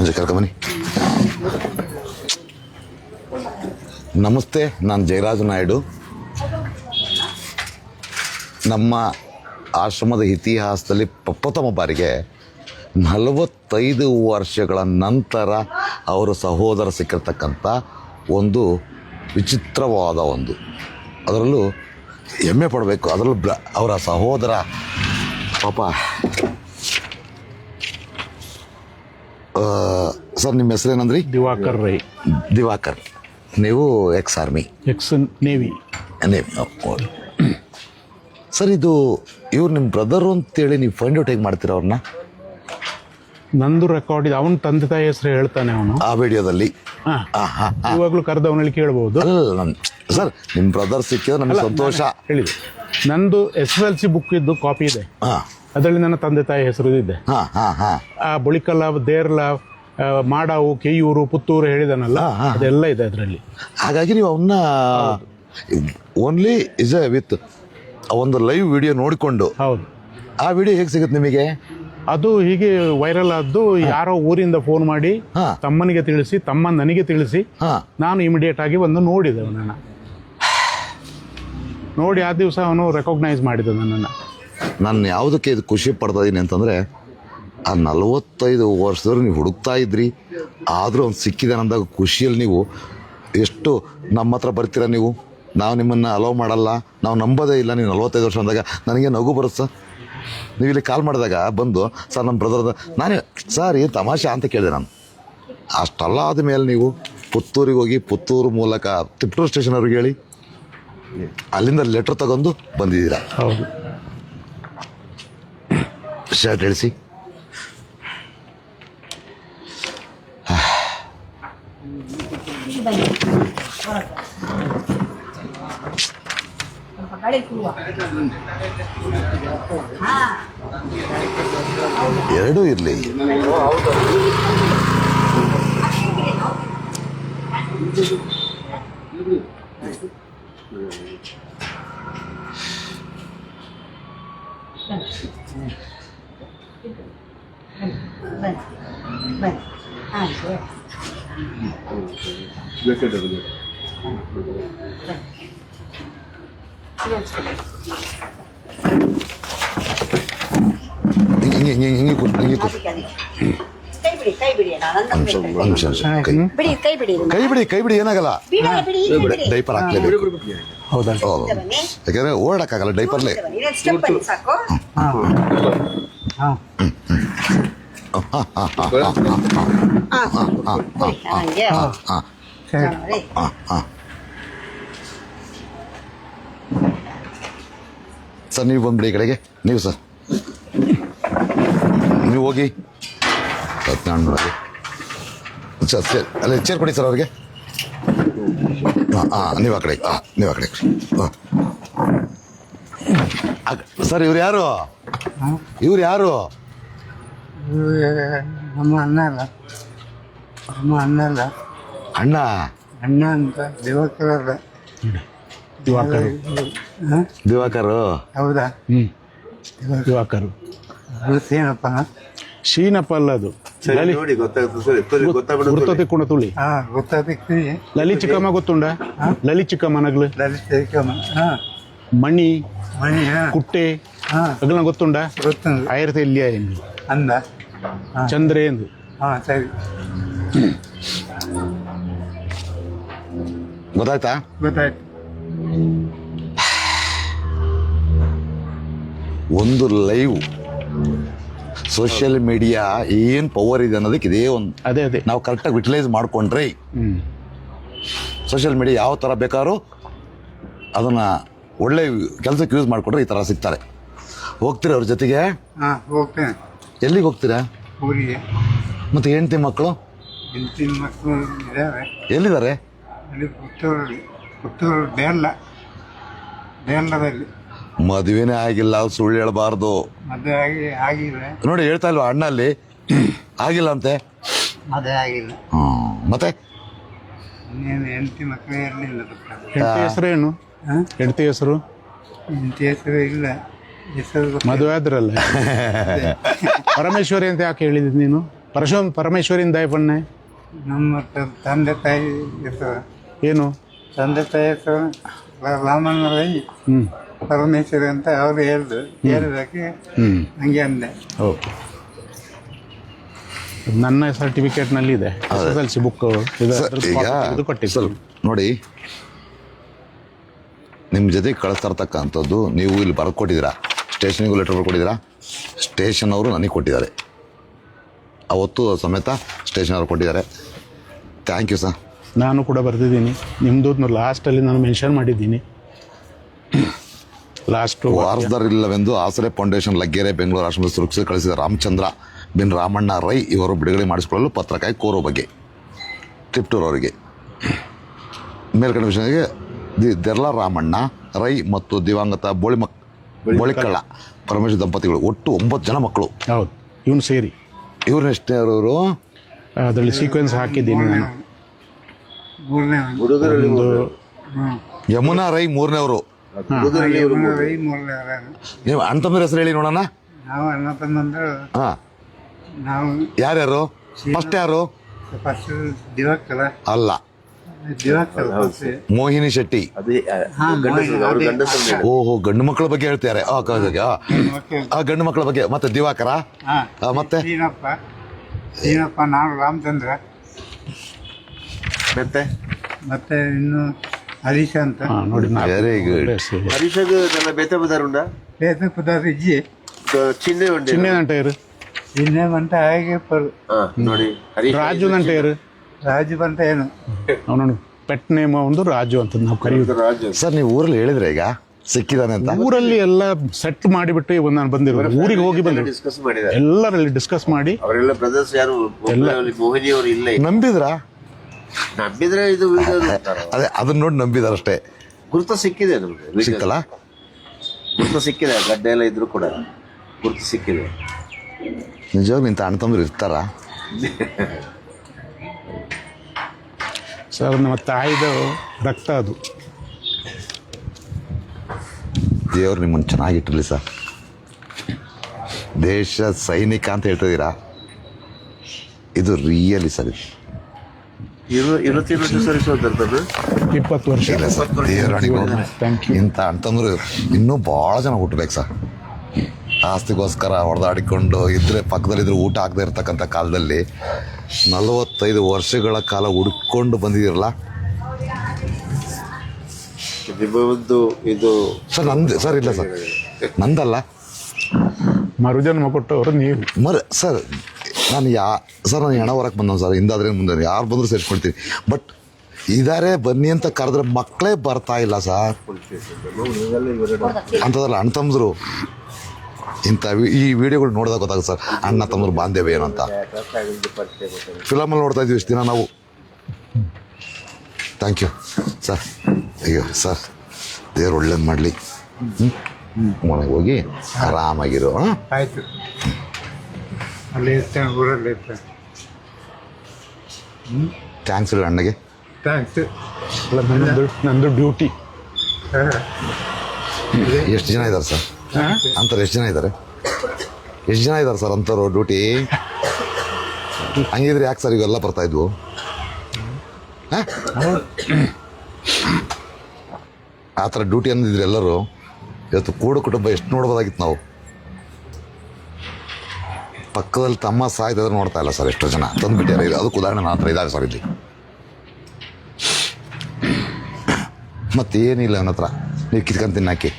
ಮುಂಚೆ ನಮಸ್ತೆ, ನಾನು ಜಯರಾಜ ನಾಯ್ಡು. ನಮ್ಮ ಆಶ್ರಮದ ಇತಿಹಾಸದಲ್ಲಿ ಪ್ರಪ್ರಥಮ ಬಾರಿಗೆ ನಲವತ್ತೈದು ವರ್ಷಗಳ ನಂತರ ಅವರ ಸಹೋದರ ಸಿಕ್ಕಿರ್ತಕ್ಕಂಥ ಒಂದು ವಿಚಿತ್ರವಾದ ಒಂದು. ಅದರಲ್ಲೂ ಹೆಮ್ಮೆ ಪಡಬೇಕು. ಅದರಲ್ಲೂ ಅವರ ಸಹೋದರ ಪಾಪ ಆ, ಸರ್ ನಿಮ್ಮ ಹೆಸರೇನಂದ್ರಿ ದಿವಾಕರ್ ರೈ. ದಿವಾಕರ್. ನೀವು ex army ex navy navy sir ಇದು ಇವ್ರು ನಿಮ್ಮ ಬ್ರದರು ಅಂತೇಳಿ ನೀವು ಫೈಂಡ್ ಔಟ್ ಹೇಗೆ ಮಾಡ್ತೀರ ಅವ್ರನ್ನ? ನಂದು ರೆಕಾರ್ಡ್ ಇದೆ. ಅವನ ತಂದೆ ತಾಯಿ ಹೆಸರು ಹೇಳ್ತಾನೆ ಅವನು. ಆ ವಿಡಿಯೋದಲ್ಲಿ? ಇವಾಗಲೂ ಕರೆದು ಅವನಲ್ಲಿ ನನ್ನ ಸರ್ ನಿಮ್ಮ ಬ್ರದರ್ ಸಿಕ್ಕಿದ್ರೆ ನಮಗೆ ಸಂತೋಷ. ಹೇಳಿದೆ. ನಂದು ಎಸ್ ಎಲ್ ಸಿ ಬುಕ್ ಇದ್ದು ಕಾಪಿ ಇದೆ. ಹಾಂ. ಅದರಲ್ಲಿ ನನ್ನ ತಂದೆ ತಾಯಿ ಹೆಸರು ಇದೆ ಹಾಂ ಹಾಂ ಹಾಂ. ಆ ಬುಳಿಕಲ್ಲ ದೇರ್ಲ ಆ, ಮಾಡಾವು ಕೇಯೂರು ಪುತ್ತೂರು ಹೇಳಿದನಲ್ಲ. ಅದೆಲ್ಲ ಇದೆ ಅದರಲ್ಲಿ. ಹಾಗಾಗಿ ನೀವು ಅವನ್ನ ಓನ್ಲಿ ಇಸ್ ಎ ವಿತ್ ಒಂದು ಲೈವ್ ವಿಡಿಯೋ ನೋಡಿಕೊಂಡು ಹೌದು. ಆ ವಿಡಿಯೋ ಹೇಗೆ ಸಿಗುತ್ತೆ ನಿಮಗೆ? ಅದು ಹೀಗೆ ವೈರಲ್ ಆದ್ದು ಯಾರೋ ಊರಿಂದ ಫೋನ್ ಮಾಡಿ ಹಾ. ತಮ್ಮನಿಗೆ ತಿಳಿಸಿ ತಮ್ಮ ನನಗೆ ತಿಳಿಸಿ ಹಾಂ. ನಾನು ಇಮಿಡಿಯೇಟ್ ಆಗಿ ಒಂದು ನೋಡಿದೆ ಅವನನ್ನು. ನೋಡಿ ಆ ದಿವಸ ಅವನು ರೆಕಗ್ನೈಸ್ ಮಾಡಿದ ನನ್ನನ್ನು. ನಾನು ಯಾವುದಕ್ಕೆ ಇದು ಖುಷಿ ಪಡ್ತಾ ಇದ್ದೀನಿ ಅಂತಂದರೆ, ಆ ನಲವತ್ತೈದು ವರ್ಷದವ್ರು ನೀವು ಹುಡುಕ್ತಾ ಇದ್ರಿ, ಆದರೂ ಅವ್ನು ಸಿಕ್ಕಿದಾನೆ ಅಂದಾಗ ಖುಷಿಯಲ್ಲಿ ನೀವು ಎಷ್ಟು ನಮ್ಮ ಹತ್ರ ಬರ್ತೀರಾ ನೀವು? ನಾವು ನಿಮ್ಮನ್ನು ಅಲೋ ಮಾಡಲ್ಲ, ನಾವು ನಂಬೋದೇ ಇಲ್ಲ ನೀವು ನಲವತ್ತೈದು ವರ್ಷ ಅಂದಾಗ ನನಗೆ ನಗು ಬರುತ್ತೆ ಸರ್? ನೀವು ಇಲ್ಲಿ ಕಾಲ್ ಮಾಡಿದಾಗ ಬಂದು, ಸರ್, ನಮ್ಮ ಬ್ರದರ್ ನಾನೇ, ಸರ್, ಏನು ತಮಾಷೆ ಅಂತ ಕೇಳಿದೆ ನಾನು. ಅಷ್ಟೆಲ್ಲ ಆದಮೇಲೆ ನೀವು ಪುತ್ತೂರಿಗೆ ಹೋಗಿ, ಪುತ್ತೂರು ಮೂಲಕ, ತಿಪ್ಟೂರು ಸ್ಟೇಷನ್ವ್ರಿಗೆ ಹೇಳಿ, ಅಲ್ಲಿಂದ ಲೆಟ್ರ್ ತಗೊಂಡು ಬಂದಿದ್ದೀರಾ? ಹೌದು. ಶರ್ಟ್ ಇಳಿಸಿ ಎರಡೂ ಇರಲಿ ಬನ್ನಿ ಆಯ್ತು ಹಿಂಗೆ ಹಿಂಗೆ ಹಿಂಗೆ ಕೂತ್ ಹಿಂಗೆ ಕೂತ್ ಅದಕ್ಕೆ ಅದಕ್ಕೆ ಕೈ ಬಿಡಿ ಕೈ ಬಿಡಿ ನಾನು ನಿಮಿಷ ಅಂದಂಗೆ ನಿಮಿಷ ನಿಮಿಷ ಕೈ ಬಿಡಿ ಕೈ ಬಿಡಿ ಇದನ್ನ. ಕೈ ಬಿಡಿ ಕೈ ಬಿಡಿ ಏನಾಗಲ್ಲ ಬಿಡಿ ಬಿಡಿ ಕೈ ಬಿಡಿ ಡೈಪರ್ ಹಾಕ್ಲೇಬೇಕು ಹೌದಾ ಹೌದು ಬನ್ನಿ ಯಾಕಂದ್ರೆ ಓಡಕ್ಕಾಗಲ್ಲ ಡೈಪರ್ಲೆ ಬನ್ನಿ ಇನ್ನೊಂದು ಸ್ಟೆಪ್ ಬನ್ನಿ ಸಾಕು ಹಾ ಬಿಡಿ ಹಂಗೆ ಹಾಂ ನೋಡಿ ಹಾಂ ಹಾಂ ಸರ್ ನೀವು ಬಂದ್ಬಿಡಿ ಈ ಕಡೆಗೆ. ನೀವು ಸರ್. ನೀವು ಹೋಗಿ. ಸತ್ಯನಾರಾಯಣರಾಗಿ ಸರ್ ಸರ್. ಅಲ್ಲೇ ಚೇರ್ ಕೊಡಿ ಸರ್ ಅವ್ರಿಗೆ. ಹಾಂ ಹಾಂ ನೀವು ಆ ಕಡೆ ಹಾಂ ನೀವು ಆ ಕಡೆ. ಹಾಂ. ಸರ್ ಇವ್ರು ಯಾರು? ಇವ್ರು ಯಾರು? ನಮ್ಮ ಅಣ್ಣ ಅಲ್ಲ. ನಮ್ಮ ಅಣ್ಣ ಅಲ್ಲ. ಅಣ್ಣ? ಅಣ್ಣ ಅಂತ ದಿವಾಕರ ಅಲ್ಲ. ದಿವಾಕರ್. ದಿವಾಕರ್? ಹೌದಾ? ಹ್ಮ್. ದಿವಾಕರ್. ಗೊತ್ತೇನಪ್ಪ ಶೀನಪ್ಪ ಅಲ್ಲ ಅದು. ಲಲಿ. ಗುರ್ತತಿ ಕುಣ ತುಳಿ. ಲಲಿ ಚಿಕ್ಕಮ್ಮ ಗೊತ್ತುಂಡ? ಲಲಿ ಚಿಕ್ಕಮ್ಮ ನಗ್ಲು. ಮಣಿ ಮಣಿ ಹಾ. ಕುಟ್ಟೆ ಹಾ. ಅಗ್ಲ ಗೊತ್ತುಂಡ? ಆಯಿರತಿ ಇಲ್ಲಿಯ ಎಂದು ಅಂದ? ಚಂದ್ರೆ ಎಂದು ಹಾ ಸರಿ. ಗೊತ್ತಾಯ್ತಾ? ಗೊತ್ತಾಯ್ತು. ಒಂದು ಲೈವ್ ಸೋಷಿಯಲ್ ಮೀಡಿಯಾ ಏನು ಪವರ್ ಇದೆ ಅನ್ನೋದಕ್ಕೆ ಇದೇ ಒಂದು. ಅದೇ ಅದೇ. ನಾವು ಕರೆಕ್ಟಾಗಿ ಯುಟಿಲೈಸ್ ಮಾಡ್ಕೊಂಡ್ರೆ ಸೋಷಿಯಲ್ ಮೀಡಿಯಾ ಯಾವ ಥರ ಬೇಕಾದ್ರೂ ಅದನ್ನು ಒಳ್ಳೆ ಕೆಲಸಕ್ಕೆ ಯೂಸ್ ಮಾಡಿಕೊಂಡ್ರೆ ಈ ಥರ ಸಿಗ್ತಾರೆ. ಹೋಗ್ತೀರಾ ಅವ್ರ ಜೊತೆಗೆ? ಹಾ ಹೋಗ್ತೇನೆ. ಎಲ್ಲಿಗೆ ಹೋಗ್ತೀರಾ? ಊರಿಗೆ. ಮತ್ತು ಹೆಂಡತಿ ಮಕ್ಕಳು? ಮಕ್ಕಳು ಎಲ್ಲಿದ್ದಾರೆ? ಪುತ್ತೂರು ಡೇರ್ಲ ಡೇರ್ಲದಲ್ಲಿ ಮದುವೆನೇ ಆಗಿಲ್ಲ ಸುಳ್ಳು ಹೇಳಬಾರ್ದು. ಮದುವೆ ಆಗಿ ಆಗಿಲ್ಲ. ನೋಡಿ ಹೇಳ್ತಾ ಇಲ್ವಾ ಅಣ್ಣ ಅಲ್ಲಿ ಆಗಿಲ್ಲ ಅಂತೆ? ಮದುವೆ ಆಗಿಲ್ಲ. ಹ್ಮ್. ಮತ್ತೆ? ಇನ್ನೇನು ಹೆಂಡತಿ ಮಕ್ಕಳೇ ಇರಲಿಲ್ಲ ಹೆಂಡತಿ ಹೆಸರೇನು ಹಾಂ ಹೆಂಡತಿ ಹೆಸರು? ಹೆಂಡತಿ ಹೆಸರು ಇಲ್ಲ. ಹೆಸರು ಮದುವೆ ಆದ್ರಲ್ಲ. ಪರಮೇಶ್ವರಿ ಅಂತ ಯಾಕೆ ಹೇಳಿದ್ ನೀನು? ಪರಶುರಾಮ್ ಪರಮೇಶ್ವರಿನ ದಯಪಣ್ಣೆ ನಮ್ಮ ತ- ತಂದೆ ತಾಯಿ ಹೆಸರು. ಏನು? ತಂದೆ ತಾಯಿ ರಾಮನಲ್ಲಿ ಪರಮೇಶ್ವರಿ ಅಂತ ಅವ್ರು ಹೇಳಿದ್ರು ಹೇಳಿದಕ್ಕೆ ಹ್ಞೂ ಹಂಗೆ ಅಂದೆ. ಓಕೆ. ನನ್ನ ಸರ್ಟಿಫಿಕೇಟ್ನಲ್ಲಿ ಇದೆ S S L C book ಕೊಟ್ಟಿದ್ದು. ಸ್ವಲ್ಪ ನೋಡಿ ನಿಮ್ಮ ಜೊತೆ ಕಳಿಸ್ತಾ ಇರ್ತಕ್ಕಂಥದ್ದು ನೀವು ಇಲ್ಲಿ ಬರೆದು ಕೊಟ್ಟಿದ್ದೀರಾ? ಸ್ಟೇಷನಿಗೂ ಲೆಟರ್ ಕೊಟ್ಟಿದ್ದೀರಾ? ಸ್ಟೇಷನ್ ಅವರು ನನಗೆ ಕೊಟ್ಟಿದ್ದಾರೆ. ಅವತ್ತು ಸಮೇತ ಸ್ಟೇಷನ್ ಅವರು ಕೊಟ್ಟಿದ್ದಾರೆ. ಥ್ಯಾಂಕ್ ಯು ಸರ್ ನಾನು ಕೂಡ ಬರೆದಿದ್ದೀನಿ. ನಿಮ್ಮದು ಲಾಸ್ಟಲ್ಲಿ ನಾನು ಮೆನ್ಷನ್ ಮಾಡಿದ್ದೀನಿ. ಲಾಸ್ಟ್ ವಾರಸದರಿಲ್ಲವೆಂದು ಆಸರೆ ಫೌಂಡೇಶನ್ ಲಗ್ಗೆರೆ ಬೆಂಗಳೂರು ಆಶ್ರಮದ ಸುರಕ್ಷಿತ ಕಳಿಸಿದ ರಾಮಚಂದ್ರ ಬಿನ್ ರಾಮಣ್ಣ ರೈ ಇವರು ಬಿಡುಗಡೆ ಮಾಡಿಸಿಕೊಳ್ಳಲು ಪತ್ರಕಾಯಿ ಕೋರೋ ಬಗ್ಗೆ. ಟ್ರಿಪ್ಟೂರ್ ಅವರಿಗೆ. ಮೇಲ್ಕಂಡ ವಿಷಯಕ್ಕೆ ದಿ ದೆರ್ಲ ರಾಮಣ್ಣ ರೈ ಮತ್ತು ದಿವಂಗತ ಬೋಳಿಮಕ್ ಬೋಳಿಕಳ್ಳ ಪರಮೇಶ್ವರ ದಂಪತಿಗಳು ಒಟ್ಟು ಒಂಬತ್ತು ಜನ ಮಕ್ಕಳು. ಹೌದು. ಇವನು ಸೇರಿ. ಇವ್ರನ್ನ ಎಷ್ಟೇ ಅವರು ಅದರಲ್ಲಿ ಸೀಕ್ವೆನ್ಸ್ ಹಾಕಿದ್ದೀನಿ ನಾನು. ಮೂರನೇ ಒಂದು ಯಮುನಾ ರೈ ಮೂರನೇವರು ಯಮುನಾ ರೈ ಮೂರನೇ ನೀವು ಅಣ್ಣ ಹೆಸರು ಹೇಳಿ ನೋಡೋಣ. ನಾವು ಅಣ್ಣ ತಮ್ಮಂದ್ರು. ಹಾಂ. ನಾವು ಯಾರ್ಯಾರು? ಫಸ್ಟ್ ಯಾರು? ಫಸ್ಟ್ ದಿವಾಕರ. ಅಲ್ಲ. ಮೋಹಿನಿ ಶೆಟ್ಟಿ. ಅದೇ ಗಂಡಸರು ಅವ್ರ ಗಂಡಸರು ಓಹೋ ಗಂಡು ಮಕ್ಕಳ ಬಗ್ಗೆ ಹೇಳ್ತಾರೆ ಆ, ಗಂಡು ಮಕ್ಕಳ ಬಗ್ಗೆ. ಮತ್ತೆ ದಿವಾಕರ? ಮತ್ತೆ? ನಾನು ರಾಮಚಂದ್ರ. ಮತ್ತೆ? ಮತ್ತೆ ಇನ್ನು ಹರೀಶ್ ಅಂತ. ಹಾಂ ನೋಡಿ ನಾಲ್ಕು ವೆರಿ ಗುಡ್ ಹೆಸರು. ಹರೀಶಗ್ ನನ್ನ ಬೇತ ಬದಾರುಂಡ ಬೇತ ಪದಾರ್ಥ ಇಜ್ಜಿ. ಚಿಹ್ನೆ ಉಂಡೆ ಚಿನ್ನೆ ಇರು. ಇನ್ನೇ ಬಂತ ಹಾಗೆ ಪರ್ ಹಾ ನೋಡಿ ಹರೀಶ್ ರಾಜು ಇರು. ರಾಜು ಬಂತ ಏನು? ಅವನು ಪೆಟ್ ನೇಮ್ ಒಂದು ರಾಜು ಅಂತ ನಾವು ಕರೆಯುವುದು ರಾಜು. ಸರ್ ನೀವು ಊರಲ್ಲಿ ಹೇಳಿದ್ರೆ ಈಗ ಸಿಕ್ಕಿದಾನೆ ಅಂತ? ಊರಲ್ಲಿ ಎಲ್ಲ ಸೆಟ್ ಮಾಡಿಬಿಟ್ಟು ಇವತ್ತು ನಾನು ಬಂದಿರೋದು. ಊರಿಗೆ ಹೋಗಿ ಬಂದೆ ಡಿಸ್ಕಸ್ ಮಾಡಿದ್ದಾರೆ. ಎಲ್ಲರಲ್ಲಿ ಡಿಸ್ಕಸ್ ಮಾಡಿ. ಅವರೆಲ್ಲ ಬ್ರದರ್ಸ್ ಯಾರು ಎಲ್ಲ ಮೋಹಿನಿ ಅವರು ಇಲ್ಲ ನಂಬಿದ್ರ? ನಂಬಿದ್ರೆ ಇದು ವಿಡಿಯೋ ಅದೇ ಅದನ್ನ ನೋಡಿ ನಂಬಿದಾರೆ ಅಷ್ಟೇ ಗುರುತು ಸಿಕ್ಕಿದೆ ನಮಗೆ video. ಗುರುತು ಗುರುತ ಸಿಕ್ಕಿದೆ ಗಡ್ಡೆ ಎಲ್ಲ ಇದ್ರು ಕೂಡ. ಗುರುತು ಸಿಕ್ಕಿದೆ. ನಿಜವಾಗ್ಲೂ ನಿಂತ ಅಣ್ಣ ತಮ್ಮರು ಇರ್ತಾರ? ಸರ್ ನಮ್ಮ ತಾಯಿದು ರಕ್ತ ಅದು. ದೇವ್ರು ನಿಮ್ಮನ್ನು ಚೆನ್ನಾಗಿಟ್ಟಿರಲಿ ಸರ್. ದೇಶ ಸೈನಿಕ ಅಂತ ಹೇಳ್ತಿದ್ದೀರಾ? ಇದು ರಿಯಲಿ ಸರ್. ಇದು. ಇರು ಇರುತ್ತಿರು ಸರಿಸೋದರ್ತದ್ದು ಇಪ್ಪತ್ತು ವರ್ಷ. ಇಲ್ಲ ಸರ್ ಇಂಥ ಅಣ್ತಂದ್ರು ಇನ್ನೂ ಭಾಳ ಜನ ಹುಟ್ಟಬೇಕು ಸರ್. ಆಸ್ತಿಗೋಸ್ಕರ ಹೊಡೆದಾಡಿಕೊಂಡು ಇದ್ರೆ ಪಕ್ಕದಲ್ಲಿದ್ರೆ ಊಟ ಆಗದೆ ಇರ್ತಕ್ಕಂಥ ಕಾಲದಲ್ಲಿ ನಲವತ್ತೈದು ವರ್ಷಗಳ ಕಾಲ ಹುಡ್ಕೊಂಡು ಬಂದಿದ್ದೀರಲ್ಲ? ಇದು ಸರ್ ನಂದು ಸರ್ ಇಲ್ಲ ಸರ್. ನಂದಲ್ಲ. ಮರುಜನ್ಮ ಕೊಟ್ಟವರು ನೀವು. ಮರ ಸರ್ ನಾನು ಯಾ, ಸರ್, ನಾನು ಹೆಣ ಹೊರಕ್ಕೆ ಬಂದವ್ ಸರ್, ಹಿಂದಾದ್ರೆ ಮುಂದೆ ಯಾರು ಬಂದರೂ ಸೇರಿಸ್ಕೊಳ್ತೀನಿ. ಬಟ್ ಇದಾರೆ, ಬನ್ನಿ ಅಂತ ಕರೆದ್ರೆ ಮಕ್ಕಳೇ ಬರ್ತಾ ಇಲ್ಲ ಸರ್. ಅಂಥದ್ರಲ್ಲ ಅಣ್ಣ ತಮ್ಮದ್ರು ಇಂಥ ಈ ವಿಡಿಯೋಗಳು ನೋಡಿದಾಗ ಗೊತ್ತಾಗುತ್ತೆ ಸರ್, ಅಣ್ಣ ತಮ್ಮರು ಬಾಂಧವ್ಯ ಏನು ಅಂತ. ಫಿಲಮಲ್ಲಿ ನೋಡ್ತಾ ಇದ್ದೀವಿ ಇಷ್ಟು ದಿನ ನಾವು. ಥ್ಯಾಂಕ್ ಯು ಸರ್, ಅಯ್ಯೋ, ಸರ್, ದೇವ್ರು ಒಳ್ಳೇದು ಮಾಡಲಿ. ಮನೆಗೆ ಹೋಗಿ ಆರಾಮಾಗಿರು ಆಯ್ತು. ಅಲ್ಲಿ ಇರ್ತೇನೆ ಊರಲ್ಲಿ ಇರ್ತೇನೆ ಥ್ಯಾಂಕ್ಸ್ ಇಲ್ಲ ಅಣ್ಣಗೆ. ಥ್ಯಾಂಕ್ಸ್ ಅಲ್ಲ ನಂದು ನಂದು ಡ್ಯೂಟಿ ಎಷ್ಟು ಜನ ಇದ್ದಾರೆ ಸರ್? ಅಂತಾರೆ ಎಷ್ಟು ಜನ ಇದ್ದಾರೆ ಎಷ್ಟು ಜನ ಇದ್ದಾರೆ ಸರ್ ಅಂಥವ್ರು ಡ್ಯೂಟಿ ಹಂಗಿದ್ರೆ ಯಾಕೆ ಸರ್ ಇವೆಲ್ಲ ಬರ್ತಾ ಇದ್ವು? ಆ? ಆ ಥರ ಡ್ಯೂಟಿ ಅಂದಿದ್ರೆ ಎಲ್ಲರೂ ಇವತ್ತು ಕೂಡು ಕುಟುಂಬ ಎಷ್ಟು ನೋಡ್ಬೋದಾಗಿತ್ತು ನಾವು. ಪಕ್ಕದಲ್ಲಿ ತಮ್ಮ ಸಾಯ್ತಿದ್ರೆ ನೋಡ್ತಾ ಇಲ್ಲ ಸರ್ ಎಷ್ಟೋ ಜನ. ತಂದುಬಿಟ್ಟಾರೆ ಇದು ಅದಕ್ಕೆ ಉದಾಹರಣೆ ನನ್ನ ಹತ್ರ ಇದ್ದಾರೆ ಸರ್ ಇಲ್ಲಿ. ಮತ್ತೇನಿಲ್ಲ ಅವನ ಹತ್ರ. ನೀವು ಕಿತ್ಕೊಂಡು ತಿನ್ನಾಕಿ.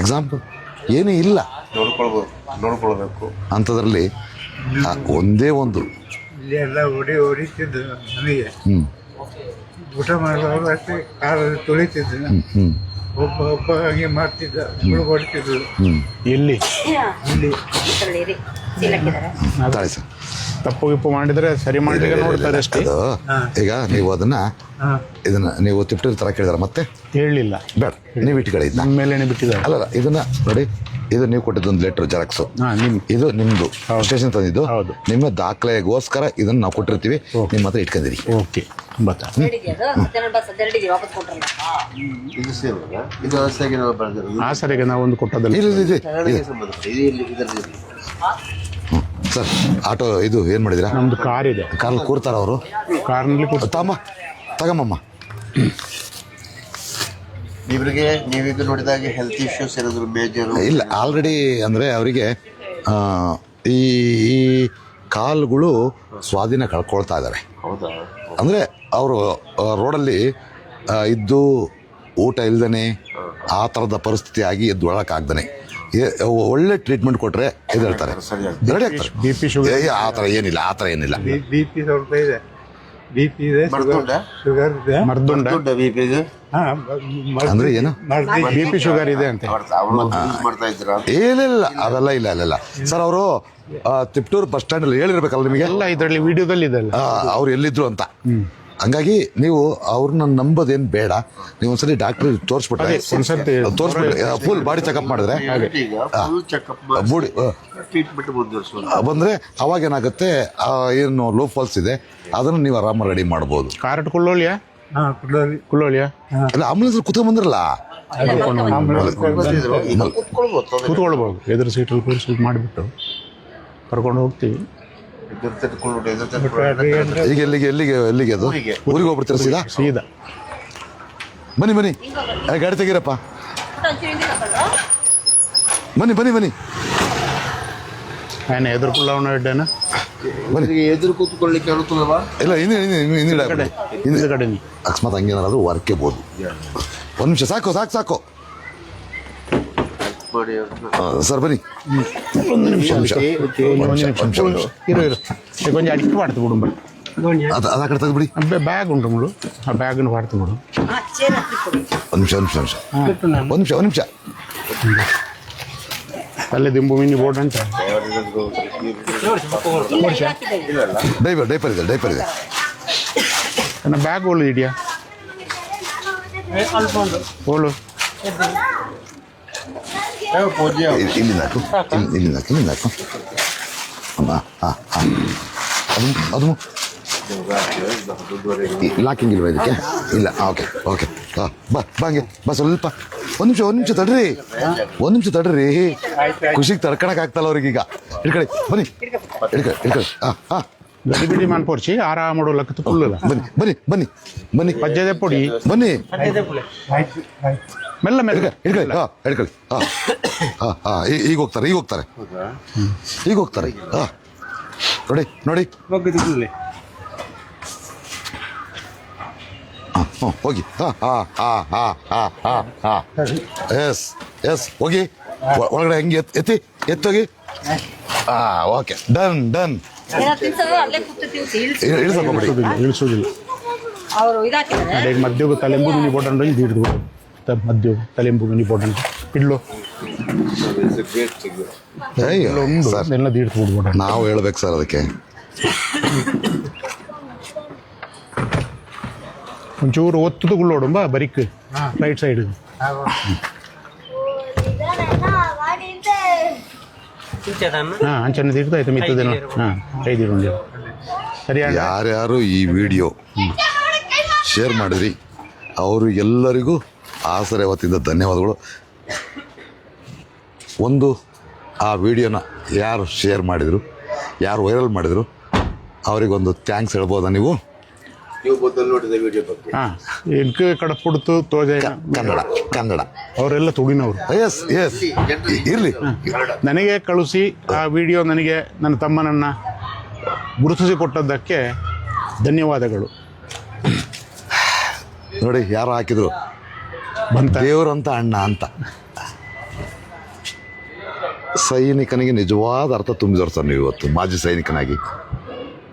ಎಕ್ಸಾಂಪಲ್ ಏನೂ ಇಲ್ಲ. ನೋಡ್ಕೊಳ್ಬೋದು. ನೋಡ್ಕೊಳ್ಬೇಕು. ಅಂಥದ್ರಲ್ಲಿ ಆ ಒಂದೇ ಒಂದು. ಎಲ್ಲ ಹೊಡಿ ಹೊಡಿತಿದ್ದು ನನಗೆ ಹ್ಞೂ ಊಟ ಮಾಡುವಾಗ ಅಷ್ಟೇ ಕಾಲಲ್ಲಿ ತುಳಿತಿದ್ದು. ಹ್ಞೂ ಒಬ್ಬ ಒಬ್ಬ ಹಾಗೆ ಮಾಡ್ತಿದ್ದ ಹುಡುಗ ಹೊಡಿತಿದ್ದು ಹ್ಞೂ ಇಲ್ಲಿ. ತಾಳಿ ಸರ್. ತಪ್ಪು ಗಿಪ್ಪು ಮಾಡಿದ್ರೆ ಸರಿ ಮಾಡಿದ್ರೆ ನೋಡ್ತಾರೆ ಅಷ್ಟೇ. ಅದು ಈಗ ನೀವು ಅದನ್ನ ಹಾಂ. ಇದನ್ನ ನೀವು ತಿಪ್ಟಿರ್ ತರ ಕೇಳಿದಾರ ಮತ್ತೆ? ಹೇಳಿಲ್ಲ. ಬೇಡ. ನೀವು ಇಟ್ಕೊಳ್ಳಿ ಇದನ್ನ. ನಮ್ಮ ಮೇಲೇನೆ ಬಿಟ್ಟಿದ್ದಾರೆ. ಅಲ್ಲಲ್ಲ ಇದನ್ನ ನೋಡಿ ಇದು ನೀವು ಕೊಟ್ಟಿದ್ದೊಂದು ಲೆಟ್ರ್ ಜೆರಾಕ್ಸು ಹಾಂ ನಿಮ್ಮ ಇದು ನಿಮ್ಮದು ಸ್ಟೇಷನ್ ತಂದಿದ್ದು. ಹೌದು. ನಿಮ್ಮ ದಾಖಲೆಗೋಸ್ಕರ ಇದನ್ನ ನಾವು ಕೊಟ್ಟಿರ್ತೀವಿ. ನಿಮ್ಮ ಹತ್ರ ಇಟ್ಕೊಂಡಿರಿ. ಓಕೆ. ಕೊಟ್ರಲ್ಲ? ಇದು ಅಲ್ಲ? ಇದು ಹೊಸದಾಗಿ ನಾವು ಬರ್ದಿರೋದು. ಆ ಸರಿಗೆ ನಾವು ಒಂದು ಕೊಟ್ಟದಲ್ಲಿ ಇಲ್ಲ ಇಲ್ಲ, ಇದೆ ಸಂಬಂಧಪಟ್ಟ ಇದು ಇಲ್ಲಿ ಇದರಲ್ಲಿ ಸರ್ ಆಟೋ ಇದು ಏನು ಮಾಡಿದಿರಾ? ನಮ್ದು ಕಾರ್ ಇದೆ. ಕಾರಲ್ಲಿ ಕೂರ್ತಾರ ಅವರು? ಕಾರ್ನಲ್ಲಿ ಕೂತ್ ತಮ್ಮ ತಗಮ್ಮಮ್ಮ. ಇವ್ರಿಗೆ ನೀವೀಗ ನೋಡಿದಾಗೆ ಹೆಲ್ತ್ ಇಶ್ಯೂಸ್ ಏನಾದರೂ ಮೇಜರ್ ಇಲ್ಲ ಆಲ್ರೆಡಿ ಅಂದರೆ ಅವರಿಗೆ ಈ ಈ ಕಾಲುಗಳು ಸ್ವಾಧೀನ ಕಳ್ಕೊಳ್ತಾ ಇದ್ದಾರೆ ಹೌದಾ? ಅಂದರೆ ಅವರು ರೋಡಲ್ಲಿ ಇದ್ದು ಊಟ ಇಲ್ದೇ ಆ ಥರದ ಪರಿಸ್ಥಿತಿ ಆಗಿ ಎದ್ದು ಒಳಕ್ಕಾಗ್ದೇ ಒಳ್ಳೆ ಟ್ರೀಟ್ಮೆಂಟ್ ಕೊಟ್ಟರೆ ಎದ್ದೇಳ್ತಾರೆ ಹೇಳ್ತಾರೆ ರೆಡಿ ಆಗ್ತಾರೆ. ಬಿ ಪಿ ಶುಗರ್ ಏ, ಆ ಥರ ಏನಿಲ್ಲ ಆ ಥರ ಏನಿಲ್ಲ. ಬಿ ಪಿ ಸ್ವಲ್ಪ ಇದೆ. ಬಿ ಪಿ ಇದೆ ಶುಗರ್ ಇದೆ? ಅಂದ್ರೆ ಏನು? ಬಿ ಪಿ ಶುಗರ್ ಇದೆ ಅಂತ. ಏನಿಲ್ಲ ಅದೆಲ್ಲ ಇಲ್ಲ ಅಲ್ಲೆಲ್ಲ ಸರ್ ಅವರು ತಿಪ್ಟೂರು ಬಸ್ ಸ್ಟ್ಯಾಂಡಲ್ಲಿ ಹೇಳಿರ್ಬೇಕಲ್ಲ ನಿಮಗೆ? ಎಲ್ಲ ಇದರಲ್ಲಿ ವಿಡಿಯೋದಲ್ಲಿ ಇದೆ ಅಲ್ಲ. ಅವ್ರು ಎಲ್ಲಿದ್ರು ಅಂತ. ಹಂಗಾಗಿ ನೀವು ಅವ್ರನ್ನ ನಂಬೋದೇನು ಬೇಡ. ನೀವು ಒಂದ್ಸರಿ ಡಾಕ್ಟರ್ ತೋರಿಸ್ಬಿಟ್ರೆ ತೋರಿಸ್ಬಿಟ್ರೆ ಫುಲ್ ಬಾಡಿ ಚೆಕಪ್ ಮಾಡಿದ್ರೆ. ಬೂಡಿ ಬಂದರೆ ಅವಾಗ ಏನಾಗುತ್ತೆ ಆ, ಏನು ಲೋ ಫಾಲ್ಸ್ ಇದೆ ಅದನ್ನು ನೀವು ಆರಾಮ ರೆಡಿ ಮಾಡ್ಬೋದು. ಕಾರ್ಡ್ ಕುಳ್ಳೋಳಿಯಾ ಕುಳ್ಳೋಳಿಯಾ ಅಲ್ಲ ಆಂಬುಲೆನ್ಸ್ ಕುತ್ಕೊಂಡ್ ಬಂದ್ರಲ್ಲ ಕುತ್ಕೊಳ್ಬೋದು ಎದುರು ಸೀಟಲ್ಲಿ ಕೂರಿಸಿ ಮಾಡಿಬಿಟ್ಟು ಕರ್ಕೊಂಡು ಹೋಗ್ತೀವಿ. ಈಗ ಎಲ್ಲಿಗೆ ಎಲ್ಲಿಗೆ ಎಲ್ಲಿಗೆ ಅದು? ಊರಿಗೆ. ಹೋಗ್ಬಿಡ್ತೀರ ಸೀದಾ ಸೀದಾ. ಬನ್ನಿ ಬನ್ನಿ. ಗಾಡಿ ತೆಗೀರಪ್ಪ. ಬನ್ನಿ ಬನ್ನಿ ಬನ್ನಿ. ఆయన ఎదుర్కొన్న బిడ్డనా ಇವರಿಗೆ ಎದುರು ಕೂತ್ಕೊಳ್ಳಿಕ್ಕೆ ಅನುಕೂಲವಾ ಇಲ್ಲ ಹಿಂದೆ ಹಿಂದೆ ಹಿಂದೆ ಹಿಂದೆ ಕಡೆ ಹಿಂದೆ ಹಿಂದೆ ಕಡೆ ಅಕಸ್ಮಾತ್ ಹಂಗೇನಾದ್ರು ವರ್ಕೆಬೋದು ಒಂದು ನಿಮಿಷ ಸಾಕು ಸಾಕು ಸಾಕು ಮಾಡಿ ಅವ್ರನ್ನ. ಆ, ಸರ್ ಬನ್ನಿ ಒಂದು ನಿಮಿಷ ನಿಮಿಷ. ಒಂದು ನಿಮಿಷ ಇರು ಇರು కొంచెం అడిగి పడుతు బిడు ಅದು ಅದು ಆ ಕಡೆ ತೆಗೆದ್ಬಿಡಿ బ్యాగ్ ఉంటుంది ముడు ఆ బ్యాగ్ని పడుతు ముడు ಹಾ, ಚೇರ್ ಹತ್ತಿ ಕೊಡಿ. ಒಂದು ನಿಮಿಷ ಒಂದು ನಿಮಿಷ ಒಂದು ನಿಮಿಷ ಒಂದು ನಿಮಿಷ ತಲೆ ದಿಂಬು ಮಿನಿ ಬೋರ್ಡ್ ಅಂತ. ಡೈಪರ್ ಡೈಪರ್ ಇದೆ ಡೈಪರ್ ಇದೆ. ನನ್ನ ಬ್ಯಾಗ್ ಓಳು ಇದೆಯಾ? ಓಳು ಇಲ್ಲಿ ನಾಕು ಇಲ್ಲಿ ನಾಕು ಇಲ್ಲಿ- ನಾಕು ಅದು ಅದು ಲಾಕಿಂಗ್ ಇಲ್ವಾ ಇದಕ್ಕೆ? ಇಲ್ಲ ಓಕೆ ಓಕೆ ಹಾಂ ಬಾ ಬಾ ಹಂಗೆ ಬಾ ಸ್ವಲ್ಪ. ಒಂದು ನಿಮಿಷ ಒಂದು ನಿಮಿಷ ತಡ್ರಿ. ಒಂದು ನಿಮಿಷ ತಡ್ರಿ. ಖುಷಿಗೆ ತಡ್ಕೊಳಕ್ ಆಗ್ತಲ್ಲ ಅವ್ರಿಗೆ ಈಗ ಇಡ್ಕಡೆ ಬನ್ನಿ. ಇಡ್ಕಡೆ ಇಡ್ಕಡೆ ಹಾಂ ಹಾಂ. ಗಡಿಬಿಡಿ ಆರಾಮ ಆರಾಮಡು ಲಕ್ಕ ಕುಳ್ಳದ ಬನ್ನಿ ಬನ್ನಿ ಬನ್ನಿ ಬನ್ನಿ. ಪಜ್ಜದೆ ಪೊಡಿ. ಬನ್ನಿ. ಮೆಲ್ಲ ಮೆಲ್ಲ. ಹಿಡ್ಕೊಳ್ಳಿ ಹಾಂ ಹಿಡ್ಕೊಳ್ಳಿ ಹಾಂ ಹಾಂ ಹಾಂ. ಈಗ ಹೋಗ್ತಾರೆ ಈಗ ಹೋಗ್ತಾರೆ. ಈಗ ಹೋಗ್ತಾರೆ ಹಾಂ. ನೋಡಿ ನೋಡಿ. ಹ್ಞೂ ಹೋಗಿ. ಹಾಂ ಹಾಂ ಹಾಂ ಹಾಂ ಹಾಂ ಹಾಂ ಹಾಂ. ಎಸ್ ಎಸ್ ಹೋಗಿ. ಒಳಗಡೆ ಹೆಂಗೆ ಎತ್ ಎತ್ತಿ ಎತ್ತೋಗಿ. ಹಾಂ ಓಕೆ. ಡನ್ ಡನ್ ಇಳಿಸೋದಿಲ್ಲ ಇಳಿಸೋದಿಲ್ಲ. ಅವರು ಇದಾಕಿದ್ದಾರೆ. ಅದೇ ಮಧ್ಯ ತಲೆಂಬು ಮಿನಿ ಬೋರ್ಡ್ ಅಂದ್ರೆ ಇದು ಹಿಡಿದು ಮಧ್ಯ ತಲೆಂಬು ಮಿನಿ ಬೋರ್ಡ್ ಅಂತ ಇಡ್ಲು ಎಲ್ಲ ದೀಡ್ತು ಬಿಡ್ಬೋಡ ನಾವು ಹೇಳ್ಬೇಕು ಸರ್ ಅದಕ್ಕೆ. ಒಂಚೂರು ಒತ್ತುದು ಗುಳ್ಳೋಡುಂಬ ಬರಿಕ್ ರೈಟ್ ಸೈಡ್. ಹಾಂ ಅಂಚನೆ ತಿರ್ತಾ ಆಯ್ತು ಮಿತ್ತದೇನೋ ಹಾಂ ಐದು ಇರೋಂಡಿ ಸರಿ ಅಣ್ಣ ಯಾರ್ಯಾರು ಈ ವಿಡಿಯೋ ಶೇರ್ ಮಾಡಿದ್ರಿ ಅವರು ಎಲ್ಲರಿಗೂ ಆಸರೆ ಅವತ್ತಿಂದ ಧನ್ಯವಾದಗಳು. ಒಂದು ಆ ವಿಡಿಯೋನ ಯಾರು ಶೇರ್ ಮಾಡಿದರು ಯಾರು ವೈರಲ್ ಮಾಡಿದರು ಅವರಿಗೊಂದು ಥ್ಯಾಂಕ್ಸ್ ಹೇಳ್ಬೋದಾ ನೀವು? ನೀವು ಮೊದಲು ನೋಡಿದ ವಿಡಿಯೋ ಬಗ್ಗೆ. ಹಾಂ. ಎನ್ಕ ಕಡಪುಡ್ತು ತೋಜೆ ಕನ್ನಡ ಕನ್ನಡ. ಅವರೆಲ್ಲ ತುಡಿನವರು ಎಸ್ ಎಸ್ ಇರಲಿ. ನನಗೆ ಕಳಿಸಿ ಆ ವಿಡಿಯೋ ನನಗೆ ನನ್ನ ತಮ್ಮನನ್ನು ಗುರುತಿಸಿ ಕೊಟ್ಟದ್ದಕ್ಕೆ ಧನ್ಯವಾದಗಳು. ನೋಡಿ ಯಾರು ಹಾಕಿದ್ರು? ಬಂತ. ದೇವರಂತ ಅಣ್ಣ ಅಂತ. ಸೈನಿಕನಿಗೆ ನಿಜವಾದ ಅರ್ಥ ತುಂಬಿದವ್ರು ಸರ್ ನೀವು ಇವತ್ತು ಮಾಜಿ ಸೈನಿಕನಾಗಿ.